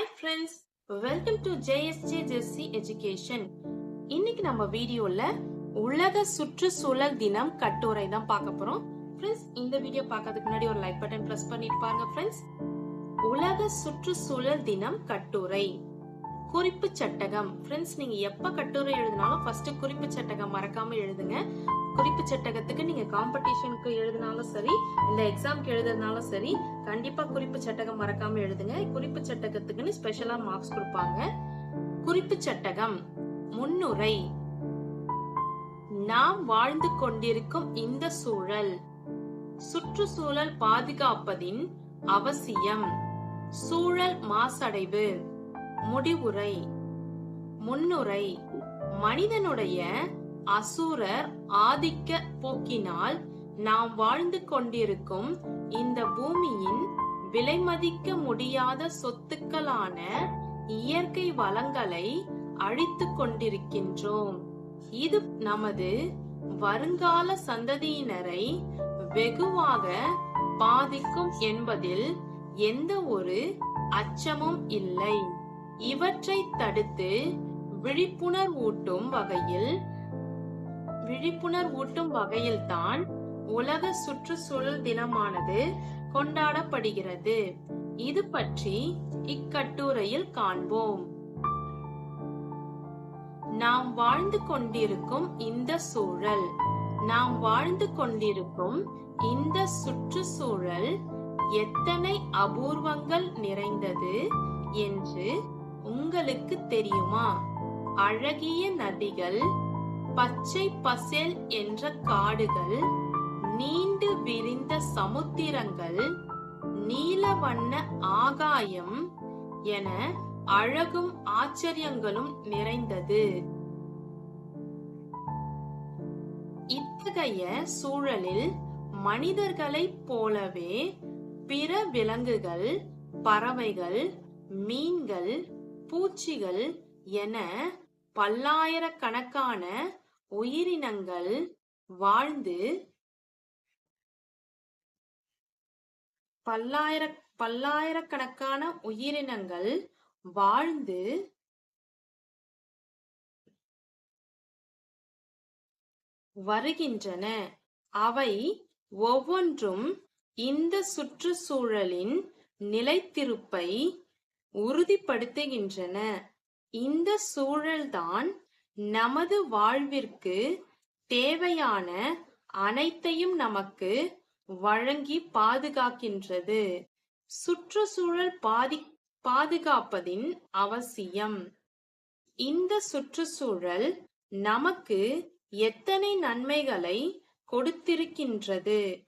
Hi friends welcome to JSJ Jessy education இன்னைக்கு நம்ம வீடியோல உலக சுற்றுச்சூழல் தினம் கட்டுரை தான் பார்க்க போறோம். ஃப்ரெண்ட்ஸ் இந்த வீடியோ பார்க்கறதுக்கு முன்னாடி ஒரு லைக் பட்டன் பிரஸ் பண்ணிட்டு பாருங்க ஃப்ரெண்ட்ஸ் உலக சுற்றுச்சூழல் தினம் கட்டுரை. குறிப்பு சட்டகம். ஃப்ரெண்ட்ஸ் நீங்க எப்ப கட்டுரை எழுதினாலும் ஃபர்ஸ்ட் குறிப்பு சட்டகம் மறக்காம எழுதுங்க. குறிப்பு சட்டகத்துக்கு நீங்க காம்படிஷனுக்கு எழுதினாலும் சரி இல்ல எக்ஸாம்க்கு எழுதுனாலும் சரி கண்டிப்பா குறிப்பு சட்டகம் மறக்காம எழுதுங்க. குறிப்பு சட்டகத்துக்குன்னு ஸ்பெஷலா மார்க்ஸ் கொடுப்பாங்க. குறிப்பு சட்டகம் முன்னுரை. நாம் வாழ்ந்து கொண்டிருக்கும் இந்த சூழல் சுற்றுச்சூழல் பாதுகாப்பதின் அவசியம். சூழல் மாசடைவு முடிவுரை. முன்னுரை. மனிதனுடைய அசுரர் ஆதிக்க போக்கினால் நாம் வாழ்ந்து கொண்டிருக்கும் இந்த பூமியின் விலைமதிக்க முடியாத சொத்துக்களான இயற்கை வளங்களை அழித்து கொண்டிருக்கின்றோம். இது நமது வருங்கால சந்ததியினரை வெகுவாக பாதிக்கும் என்பதில் எந்த ஒரு அச்சமும் இல்லை. இவற்றை தடுத்து விழிப்புணர்வூட்டும் வகையில் விழிப்புணர்வூட்டும் வகையில்தான் உலக சுற்றுச்சூழல் தினமானது கொண்டாடப்படுகிறது. இது பற்றி இக்கட்டுரையில் காண்போம். நாம் வாழ்ந்து கொண்டிருக்கும் இந்த சூழல் நாம் வாழ்ந்து கொண்டிருக்கும் இந்த சுற்றுச்சூழல் எத்தனை அபூர்வங்கள் நிறைந்தது என்று உங்களுக்கு தெரியுமா? அழகிய நதிகள் பச்சை பசேல் என்ற காடுகள் நீண்டு விரிந்த சமுத்திரங்கள் நீல வண்ண ஆகாயம் என அழகும் ஆச்சரியங்களும் நிறைந்தது. இத்தகைய சூழலில் மனிதர்களைப் போலவே பிற விலங்குகள் பறவைகள் மீன்கள் பூச்சிகள் என பல்லாயிரக்கணக்கான உயிரினங்கள் வாழ்ந்து பல்லாயிர பல்லாயிரக்கணக்கான உயிரினங்கள் வாழ்ந்து வருகின்றன. அவை ஒவ்வொன்றும் இந்த சுற்றுச்சூழலின் நிலைத்திருப்பை உறுதிப்படுத்துகின்றன. இந்த சூழல்தான் நமது வாழ்விற்கு தேவையான அனைத்தையும் நமக்கு வழங்கி பாதுகாக்கின்றது. சுற்றுச்சூழல் பாதி பாதுகாப்பதின் அவசியம். இந்த சுற்றுச்சூழல் நமக்கு எத்தனை நன்மைகளை கொடுத்திருக்கின்றது?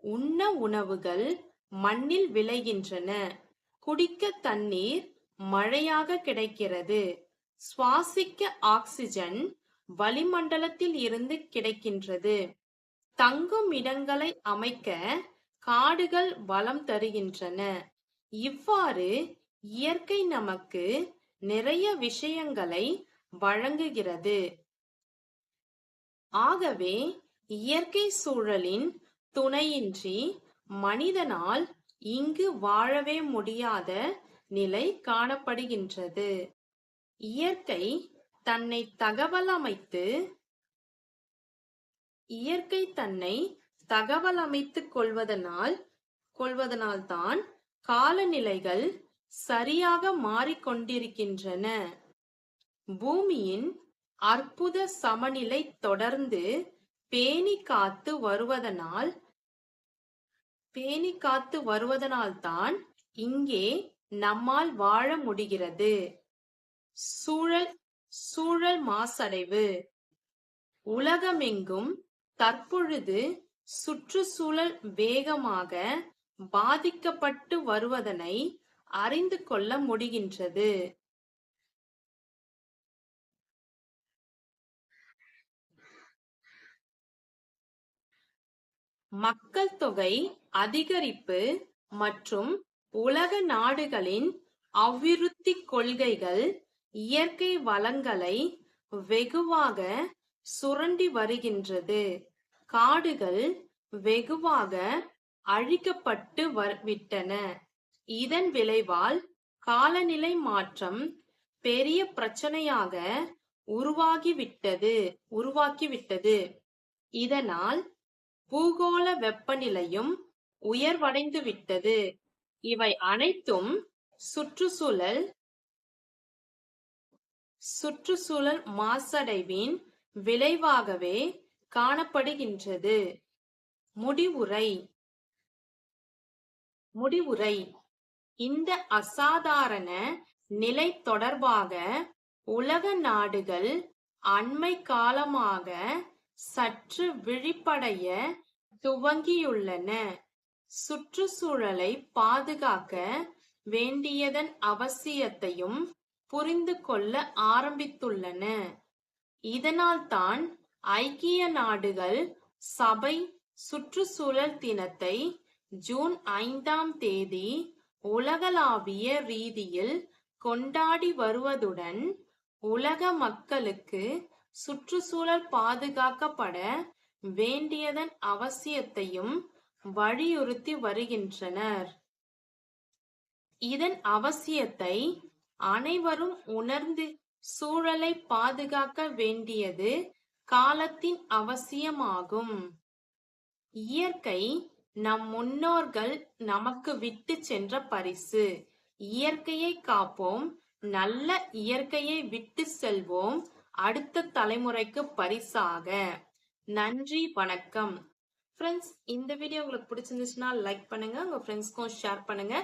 உண்ண உணவுகள் மண்ணில் விளைகின்றன. குடிக்க தண்ணீர் மழையாக கிடைக்கிறது. சுவாசிக்க ஆக்சிஜன் வளிமண்டலத்தில் இருந்து கிடைக்கின்றது. தங்கும் இடங்களை அமைக்க காடுகள் வளம் தருகின்றன. இவ்வாறு இயற்கை நமக்கு நிறைய விஷயங்களை வழங்குகிறது. ஆகவே இயற்கை சூழலின் துணையின்றி மனிதனால் இங்கு வாழவே முடியாத நிலை காணப்படுகின்றது. இயற்கை தன்னை தகவல் அமைத்து இயற்கை தன்னை தகவல் அமைத்துக் கொள்வதனால் கொள்வதனால்தான் காலநிலைகள் சரியாக மாறிக்கொண்டிருக்கின்றன பூமியின் அற்புத சமநிலை தொடர்ந்து பேணி காத்து வருவதனால் பேணி காத்து வருவதனால்தான் இங்கே நம்மால் வாழ முடிகிறது. சூழல் சூழல் மாசடைவு. உலகமெங்கும் தற்பொழுது சுற்றுச்சூழல் வேகமாக பாதிக்கப்பட்டு வருவதனை அறிந்து கொள்ள முடிகின்றது. மக்கள் தொகை அதிகரிப்பு மற்றும் உலக நாடுகளின் அபிவிருத்தி கொள்கைகள் இயற்கை வளங்களை வெகுவாக சுரண்டி வருகின்றது. காடுகள் வெகுவாக அழிக்கப்பட்டு விட்டன. இதன் விளைவால் காலநிலை மாற்றம் பெரிய பிரச்சனையாக உருவாகிவிட்டது உருவாக்கிவிட்டது. இதனால் பூகோள வெப்பநிலையும் உயர்வடைந்து விட்டது இவை அனைத்தும் சுற்றுச்சூழல் சுற்றுச்சூழல் மாசடைவின் விளைவாகவே காணப்படுகின்றது. முடிவுரை. முடிவுரை. இந்த அசாதாரண நிலை தொடர்பாக உலக நாடுகள் அண்மை காலமாக சற்று விழிப்படைய துவங்கியுள்ளன. சுற்றுச்சூழலை பாதுகாக்க வேண்டியதன் அவசியத்தையும் புரிந்து கொள்ள ஆரம்பித்துள்ளன. இதனால்தான் ஐக்கிய நாடுகள் சபை சுற்றுச்சூழல் தினத்தை ஜூன் ஐந்தாம் தேதி உலகளாவிய ரீதியில் கொண்டாடி வருவதுடன் உலக மக்களுக்கு சுற்றுச்சூழல் பாதுகாக்கப்பட வேண்டியதன் அவசியத்தையும் வலியுறுத்தி வருகின்றனர். இதன் அவசியத்தை அனைவரும் உணர்ந்து சூழலை பாதுகாக்க வேண்டியது காலத்தின் அவசியமாகும். இயற்கை நம் முன்னோர்கள் நமக்கு விட்டு சென்ற பரிசு. இயற்கையை காப்போம் நல்ல இயற்கையை விட்டு செல்வோம். அடுத்த தலைமுறைக்கு பரிசாக. நன்றி வணக்கம். ஃப்ரெண்ட்ஸ் இந்த வீடியோ உங்களுக்கு பிடிச்சிருந்துச்சுன்னா லைக் பண்ணுங்க உங்க ஃப்ரெண்ட்ஸ்க்கும் ஷேர் பண்ணுங்க.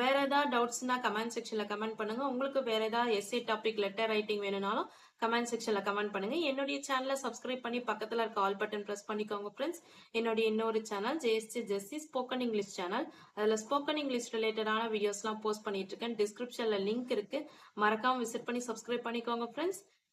வேற ஏதாவது டவுட்ஸ்னா கமெண்ட் செக்ஷன்ல கமெண்ட் பண்ணுங்க. உங்களுக்கு வேற ஏதாவது எஸ்ஏ டாபிக் லெட்டர் ரைட்டிங் வேணும்னாலும் கமெண்ட் செக்ஷன்ல கமெண்ட் பண்ணுங்க. என்னுடைய சேனலை சப்ஸ்கிரைப் பண்ணி பக்கத்துல இருக்க ஆல் பட்டன் பிரஸ் பண்ணிக்கோங்க ஃப்ரெண்ட்ஸ் என்னுடைய இன்னொரு channel JST Jesty spoken English channel அதுல ஸ்போக்கன் இங்கிலீஷ் ரிலேட்டடான வீடியோஸ்லாம் போஸ்ட் பண்ணிட்டு இருக்கேன். டிஸ்கிரிப்ஷன்ல லிங்க் இருக்கு. மறக்காம விசிட் பண்ணி சப்ஸ்கிரைப் பண்ணிக்கோங்க friends